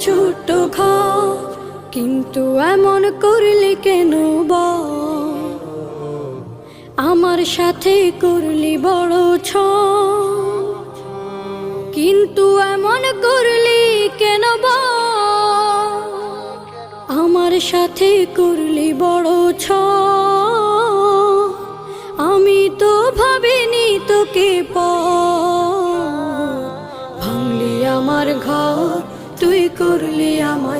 ছোট ঘর, কিন্তু এমন করলি কেন আমার সাথে করলি বড় ছ কিন্তু এমন করলি কেন আমার সাথে করলি বড় ছ আমি তো ভাবিনি তোকে প। ভাঙলি আমার ঘর করলি আমায়।